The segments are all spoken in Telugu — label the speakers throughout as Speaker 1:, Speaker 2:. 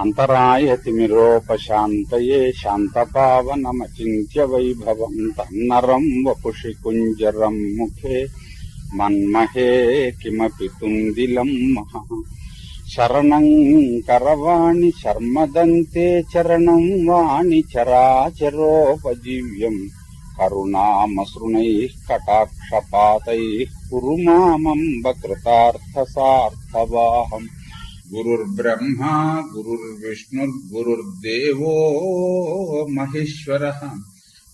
Speaker 1: अन्तरायतिमिरोपशान्तये शान्तपावनमचिन्त्य वैभव तरम वपुषि कुंजर मुखे मन्महे किमपि तुन्दिलम् महः। शरणम् करवाणि शर्मदन्ते चरणम् वाणि चराचरोपजीव्यम् करुणामसृणैः कटाक्षपातैः कुरु मामम्ब कृतार्थसार्थवाहम् गुरुर्ब्रह्मा गुरुर्विष्णुर्गुरुर्देवो महेश्वर।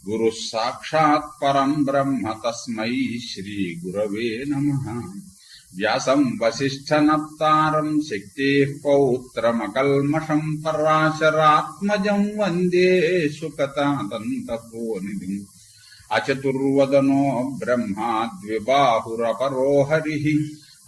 Speaker 1: गुरुः साक्षात् परम् ब्रह्म नम व्यास नमः। व्यासम् वसिष्ठनप्तारम् शक्तेः पौत्रमकल्मषम् पराशरात्मजम् वंदे सुकतातन्तपोनिधिम् अचतुर्वदनो ब्रह्मा द्विबाहुरपरो हरि।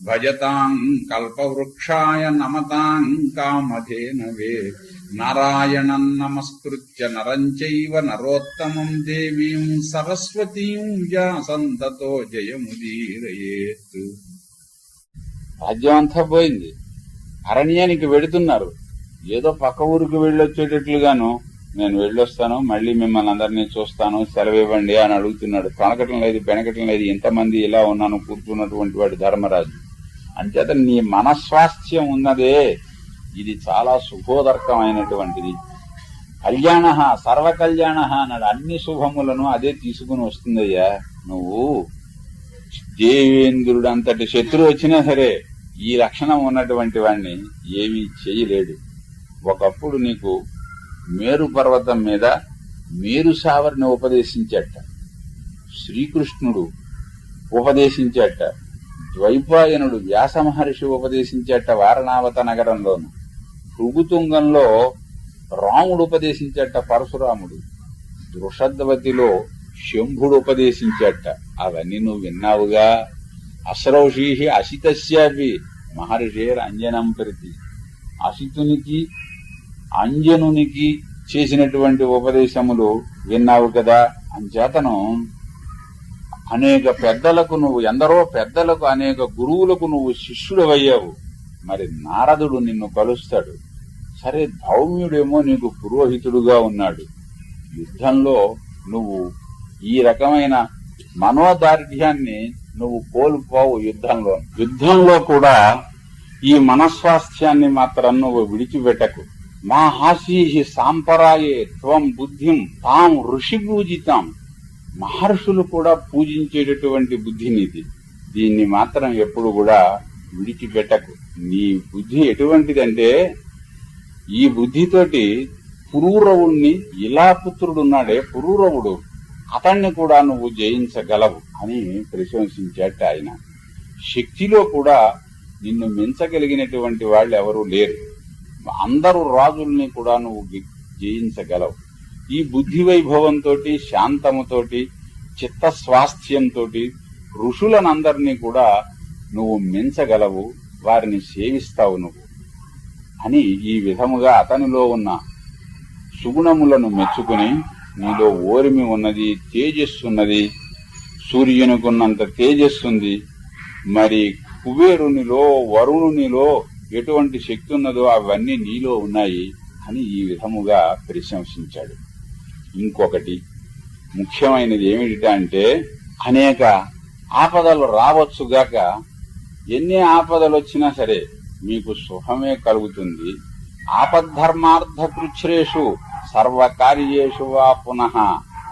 Speaker 1: భజతాం కల్పవృక్షాయ నమతాం కామధేనవే నారాయణం నమస్కృత్య నరం చైవ నరోత్తమం దేవీం సరస్వతీం వ్యాసంతతో జయముదీరయేత్తు రాజ్యం అంతా పోయింది. అరణ్యానికి వెడుతున్నారు ఏదో పక్క ఊరికి వెళ్ళొచ్చేటట్లుగాను నేను వెళ్ళొస్తాను మళ్ళీ మిమ్మల్ని అందరినీ చూస్తాను సెలవు ఇవ్వండి అని అడుగుతున్నాడు. తొనకటం లేదు బెనకటం లేదు ఇంతమంది ఇలా ఉన్నాను కూర్చున్నటువంటి వాడు ధర్మరాజు. అంచేత నీ మనస్వాస్థ్యం ఉన్నదే. ఇది చాలా శుభోదర్కమైనటువంటిది. కళ్యాణ సర్వ కళ్యాణ అన్నాడు. అన్ని శుభములను అదే తీసుకుని వస్తుందయ్యా. నువ్వు దేవేంద్రుడు అంతటి శత్రువు వచ్చినా సరే ఈ లక్షణం ఉన్నటువంటి వాణ్ణి ఏమీ చేయలేడు. ఒకప్పుడు నీకు మేరు పర్వతం మీద మేరు సావరిని ఉపదేశించట. శ్రీకృష్ణుడు ఉపదేశించట. ద్వైపాయనుడు వ్యాస మహర్షి ఉపదేశించేట వారణావత నగరంలోను. భృగుతుంగంలో రాముడు ఉపదేశించేట పరశురాముడు. దృషద్వతిలో శంభుడు ఉపదేశించేట. అవన్నీ నువ్వు విన్నావుగా? అశ్రౌషీ అసితస్యాపి మహర్షేర్ అంజనం ప్రతి. అసితునికి అంజనునికి చేసినటువంటి ఉపదేశములు విన్నావు కదా? అంచేతను అనేక పెద్దలకు నువ్వు ఎందరో పెద్దలకు అనేక గురువులకు నువ్వు శిష్యుడవయ్యావు. మరి నారదుడు నిన్ను కలుస్తాడు. సరే ధౌమ్యుడేమో నీకు పురోహితుడుగా ఉన్నాడు. యుద్ధంలో నువ్వు ఈ రకమైన మనోదార్ఢ్యాన్ని నువ్వు కోల్పోవు యుద్ధంలో. యుద్ధంలో కూడా ఈ మనస్వాస్థ్యాన్ని మాత్రం నువ్వు విడిచిపెట్టకు. మా హాసీ సాంపరాయే త్వం బుద్ధిం తాం ఋషి పూజితాం మహర్షులు కూడా పూజించేటటువంటి బుద్ధినిది దీన్ని మాత్రం ఎప్పుడు కూడా విడిచిపెట్టకు. నీ బుద్ధి ఎటువంటిదంటే ఈ బుద్ధితోటి పురూరవుణ్ణి ఇలా పుత్రుడున్నాడే పురూరవుడు అతన్ని కూడా నువ్వు జయించగలవు అని ప్రశంసించాట ఆయన. శక్తిలో కూడా నిన్ను మించగలిగినటువంటి వాళ్ళు ఎవరూ లేరు. అందరూ రాజుల్ని కూడా నువ్వు జయించగలవు. ఈ బుద్ధి వైభవంతో శాంతముతోటి చిత్తస్వాస్థ్యంతో ఋషులనందరినీ కూడా నువ్వు మించగలవు వారిని సేవిస్తావు నువ్వు అని ఈ విధముగా అతనిలో ఉన్న సుగుణములను మెచ్చుకుని నీలో ఓరిమి ఉన్నది తేజస్సున్నది సూర్యునికున్నంత తేజస్సుంది. మరి కుబేరునిలో వరుణునిలో ఎటువంటి శక్తి ఉన్నదో అవన్నీ నీలో ఉన్నాయి అని ఈ విధముగా ప్రశంసించాడు. ఇంకొకటి. ముఖ్యమైనది ఏమిటంటే అనేక ఆపదలు రావచ్చుగాక ఎన్ని ఆపదలు వచ్చినా సరే మీకు సుఖమే కలుగుతుంది. ఆపద్ధర్మార్థ కృచ్ఛ్రేషు సర్వకార్యేషు వా పునః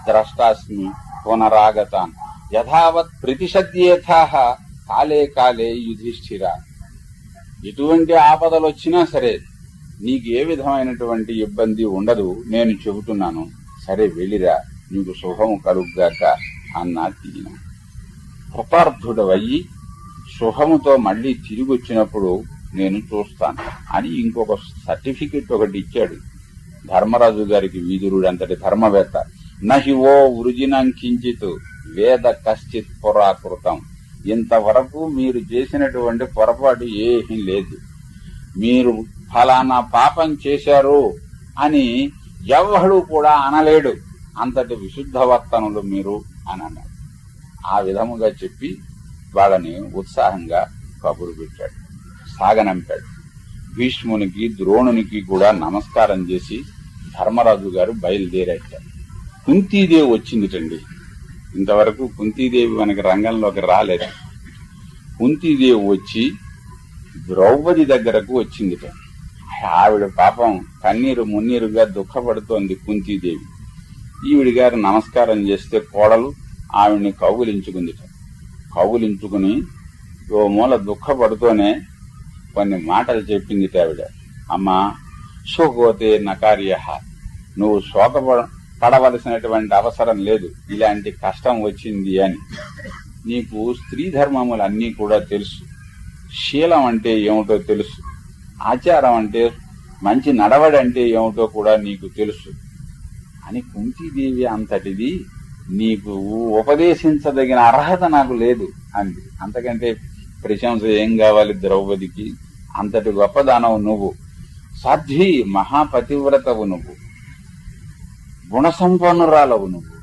Speaker 1: ద్రష్టాస్మి పునరాగతాన్. యథావత్ ప్రతిషద్యేథా కాలే కాలే యుధిష్ఠిర. ఎటువంటి ఆపదలు వచ్చినా సరే నీకు ఏ విధమైనటువంటి ఇబ్బంది ఉండదు నేను చెబుతున్నాను. సరే వెళ్ళిరా నీకు శుభము కలుగ్గాక అన్నా తీన కృతార్థుడవయ్యి శుభముతో మళ్ళీ తిరిగి వచ్చినప్పుడు నేను చూస్తాను అని ఇంకొక సర్టిఫికెట్ ఒకటి ఇచ్చాడు. ధర్మరాజు గారికి వీధురుడు అంతటి ధర్మవేత్త. నహి ఓ వృజినంకించిత్ వేద కశ్చిత్ పురాకృతం. ఇంతవరకు మీరు చేసినటువంటి పొరపాటు ఏమీ లేదు. మీరు ఫలానా పాపం చేశారు అని ఎవ్వడు కూడా అనలేడు. అంతటి విశుద్ధవర్తనులు మీరు అని అన్నాడు. ఆ విధముగా చెప్పి వాళ్ళని ఉత్సాహంగా కబురు పెట్టాడు. సాగనంపాడు. భీష్మునికి ద్రోణునికి కూడా నమస్కారం చేసి ధర్మరాజు గారు బయలుదేరారు. కుంతీదేవి వచ్చిందిటండి. ఇంతవరకు కుంతీదేవి మనకి రంగంలోకి రాలేదు. కుంతీదేవి వచ్చి ద్రౌపది దగ్గరకు వచ్చిందిట. ఆవిడ పాపం కన్నీరు మున్నీరుగా దుఃఖపడుతోంది కుంతీదేవి. ఈవిడి గారు నమస్కారం చేస్తే కోడలు ఆవిడ్ని కౌగులించుకుందిట. కౌగులించుకుని ఓ మూల దుఃఖపడుతూనే కొన్ని మాటలు చెప్పింది ఆవిడ. అమ్మా శోకోతే నకార్య. నువ్వు శోక పడవలసినటువంటి అవసరం లేదు. ఇలాంటి కష్టం వచ్చింది అని. నీకు స్త్రీ ధర్మములన్నీ కూడా తెలుసు. శీలం అంటే ఏమిటో తెలుసు. ఆచారం అంటే మంచి నడవడంటే ఏమిటో కూడా నీకు తెలుసు. అని కుంతీదేవి అంతటిది నీకు ఉపదేశించదగిన అర్హత నాకు లేదు అంది. అంతకంటే ప్రశంస ఏం కావాలి ద్రౌపదికి? అంతటి గొప్పదానవు నువ్వు. సాధ్వి మహాపతివ్రతవు నువ్వు. గుణసంపన్నురాలవు నువ్వు.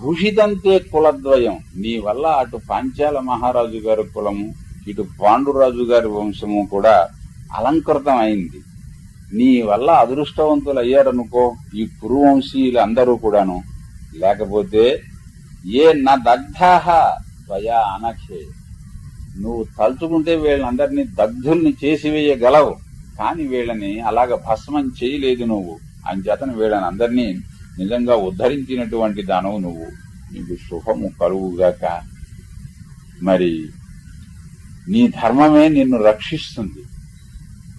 Speaker 1: భూషితంతే కులద్వయం. నీ వల్ల అటు పాంచాల మహారాజు గారి కులము ఇటు పాండురాజు గారి వంశము కూడా అలంకృతం అయింది. నీ వల్ల అదృష్టవంతులు అయ్యారనుకో ఈ కురువంశీయులు అందరూ కూడాను. లేకపోతే ఏ నా దగ్ధాహ త్వయా అనఖే. నువ్వు తలుచుకుంటే వీళ్ళందరినీ దగ్ధుల్ని చేసివేయగలవు. కాని వీళ్ళని అలాగ భస్మం చేయలేదు నువ్వు. అంచేతను వీళ్ళని అందరినీ నిజంగా ఉద్ధరించినటువంటి దానవు నువ్వు. నీకు శుభము కలుగుగాక. మరి నీ ధర్మమే నిన్ను రక్షిస్తుంది.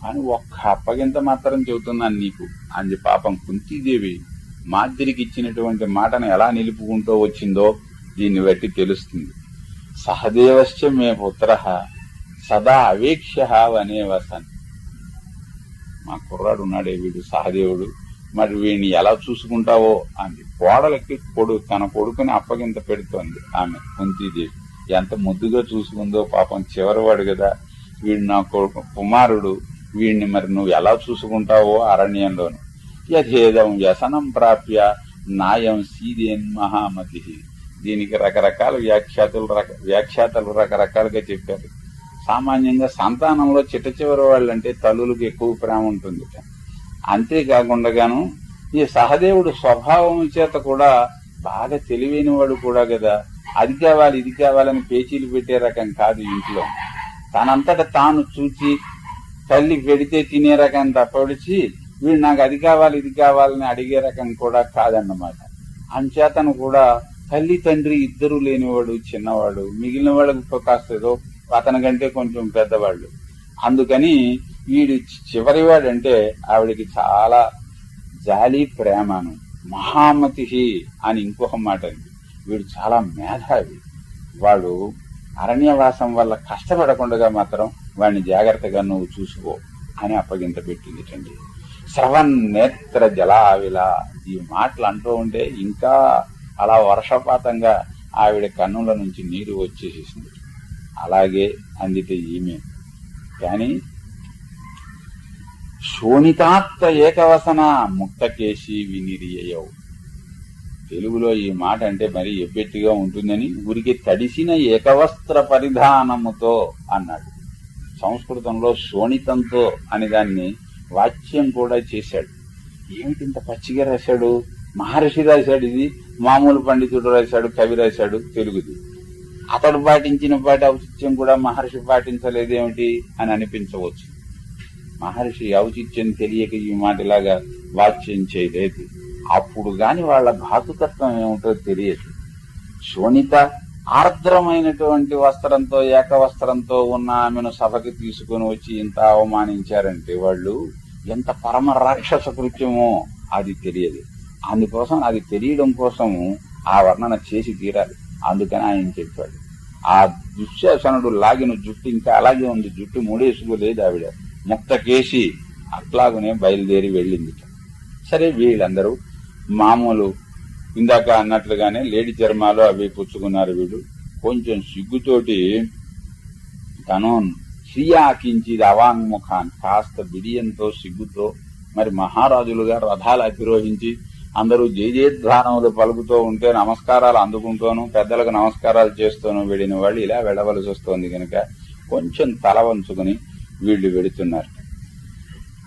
Speaker 1: కానీ ఒక్క అప్పగింత మాత్రం చెబుతున్నాను నీకు. అని పాపం కుంతీదేవి. మాదిరికి ఇచ్చినటువంటి మాటను ఎలా నిలుపుకుంటూ వచ్చిందో దీన్ని బట్టి తెలుస్తుంది. సహదేవశ్చ మే పుత్ర సదా అవేక్ష అనే వసన్. మా కుర్రాడు ఉన్నాడే వీడు సహదేవుడు. మరి వీడిని ఎలా చూసుకుంటావో? అంది. కోడలకి కొడు తన కొడుకుని అప్పగింత పెడుతోంది ఆమె కుంతీదేవి. ఎంత ముద్దుగా చూసుకుందో పాపం చివరివాడు కదా. వీడు నా కొడుకు కుమారుడు. వీడిని మరి నువ్వు ఎలా చూసుకుంటావో అరణ్యంలోను. యథేదం వ్యసనం ప్రాప్య నాయం సీదేన్ మహామతి. దీనికి రకరకాల వ్యాఖ్యాతులు రక- వ్యాఖ్యాతలు రకరకాలుగా చెప్పారు. సామాన్యంగా సంతానంలో చిట్ట చివరి వాళ్ళంటే తల్లులకు ఎక్కువ ప్రేమ ఉంటుంది. అంతేకాకుండాను ఈ సహదేవుడు స్వభావం చేత కూడా బాగా తెలివైన వాడు కూడా కదా. అది కావాలి ఇది కావాలని పేచీలు పెట్టే రకం కాదు ఇంట్లో. తనంతట తాను చూచి తల్లి పెడితే తినే రకం తప్పడిచి వీడు నాకు అది కావాలి ఇది కావాలని అడిగే రకం కూడా కాదన్నమాట. అంచేతను కూడా తల్లి తండ్రి ఇద్దరు లేనివాడు చిన్నవాడు మిగిలిన వాళ్ళకు కాస్త ఏదో అతని కంటే కొంచెం పెద్దవాళ్ళు. అందుకని వీడు చివరివాడంటే ఆవిడికి చాలా జాలి ప్రేమను. మహామతి అని ఇంకొక మాట అండి వీడు చాలా మేధావి. వాడు అరణ్యవాసం వల్ల కష్టపడకుండా మాత్రం వాడిని జాగ్రత్తగా నువ్వు చూసుకో అని అప్పగింత పెట్టింది చండి శ్రవణ్ నేత్ర జలావిల ఈ మాటలు అంటూ ఉంటే ఇంకా అలా వర్షపాతంగా ఆవిడ కన్నుల నుంచి నీరు వచ్చేసేసింది అలాగే అందితే ఈమె. కానీ శోణితాత్త ఏకవసన ముక్తకేసి వినిరియవు తెలుగులో ఈ మాట అంటే మరీ ఎబ్బెట్టిగా ఉంటుందని ఊరికి తడిసిన ఏకవస్త్ర పరిధానముతో అన్నాడు. సంస్కృతంలో శోణితంతో అని దాన్ని వాచ్యం కూడా చేశాడు. ఏమిటి ఇంత పచ్చిగా రాశాడు? మహర్షి రాశాడు ఇది మామూలు పండితుడు రాశాడు కవి రాశాడు తెలుగుది. అతడు పాటించిన పాటి ఔచిత్యం కూడా మహర్షి పాటించలేదేమిటి అని అనిపించవచ్చు. మహర్షి ఔచిత్యం తెలియక ఈ మాటలాగా వాచ్యం చేయలేదు. అప్పుడు గాని వాళ్ళ ఘాతుకత్వం ఏమిటో తెలియదు. శోణిత ఆర్ద్రమైనటువంటి వస్త్రంతో ఏకవస్త్రంతో ఉన్న ఆమెను సభకి తీసుకుని వచ్చి ఇంత అవమానించారంటే వాళ్ళు ఎంత పరమ రాక్షస కృత్యమో అది తెలియదు. అందుకోసం అది తెలియడం కోసము ఆ వర్ణన చేసి తీరాలి. అందుకని ఆయన చెప్పాడు. ఆ దుశ్శాసనుడు లాగిన జుట్టు ఇంకా అలాగే ఉంది. జుట్టు ముడేసుకోలేదు ఆవిడ. ముక్తకేసి అట్లాగనే బయలుదేరి వెళ్ళింది సరే వీళ్ళందరూ మామూలు ఇందాక అన్నట్లుగానే లేడి చర్మాలు అవి పుచ్చుకున్నారు వీడు. కొంచెం సిగ్గుతోటి తను శ్రీయాకించి అవాంగ్ముఖాన్ కాస్త బిడియంతో సిగ్గుతో మరి మహారాజులుగా రథాలు అధిరోహించి అందరూ జయజయధ్వానములు పలుకుతూ ఉంటే నమస్కారాలు అందుకుంటూను పెద్దలకు నమస్కారాలు చేస్తూను వెళ్ళిన వాళ్ళు ఇలా వెళ్ళవలసి వస్తోంది కనుక కొంచెం తల వంచుకుని వీళ్ళు వెడుతున్నారు.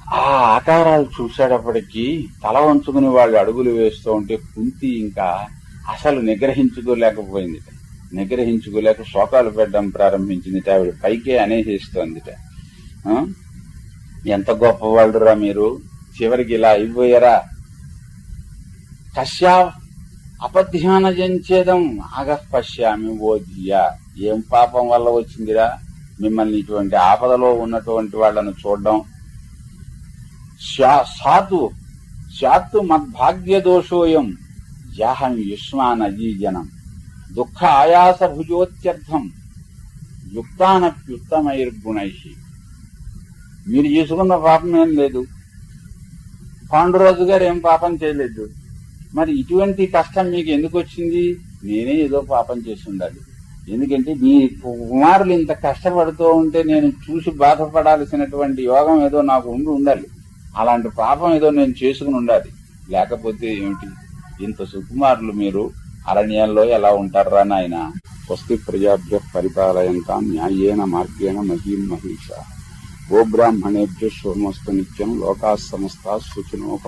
Speaker 1: ఆ ఆకారాలు చూసేటప్పటికీ తల వంచుకుని వాళ్ళు అడుగులు వేస్తూ ఉంటే కుంతి ఇంకా అసలు నిగ్రహించుకోలేకపోయింది నిగ్రహించుకోలేక శోకాలు పెట్టడం ప్రారంభించింది ఆవిడ పైకే అనేసిస్తోందిట. ఎంత ఎంత గొప్పవాళ్ళురా మీరు. చివరికి ఇలా అయిపోయారా? కశ్యా అపధ్యాన జంచేదం ఆగః పశ్యామి ఓ ఏం పాపం వల్ల వచ్చిందిరా? మిమ్మల్ని ఇటువంటి ఆపదలో ఉన్నటువంటి వాళ్ళను చూడడం శా- సాతు శాత్తు మద్భాగ్య దోషోయం యాహం యుష్మాన్ అజీజనం దుఃఖ ఆయాస భుజోత్యర్థం యుక్తానప్యుత్తమైర్గుణై. మీరు చేసుకున్న పాపం ఏం లేదు. పాండురాజు గారు ఏం పాపం చేయలేదు. మరి ఇటువంటి కష్టం మీకు ఎందుకు వచ్చింది? నేనే ఏదో పాపం చేసి ఉండాలి ఎందుకంటే మీ కుమారులు ఇంత కష్టపడుతూ ఉంటే నేను చూసి బాధపడాల్సినటువంటి యోగం ఏదో నాకు ఉండి ఉండాలి. అలాంటి పాపం ఏదో నేను చేసుకుని ఉండాలి. లేకపోతే ఏమిటి? ఇంత సుకుమారులు మీరు అరణ్యాల్లో ఎలా ఉంటారా నాయన? స్వస్తి ప్రజాభ్య పరిపాలయంతా న్యాయేన మార్గేణ మహీం మహిష. గోబ్రాహ్మణేభ్య శోమస్తు నిత్యం లోకా సమస్త సుఖినో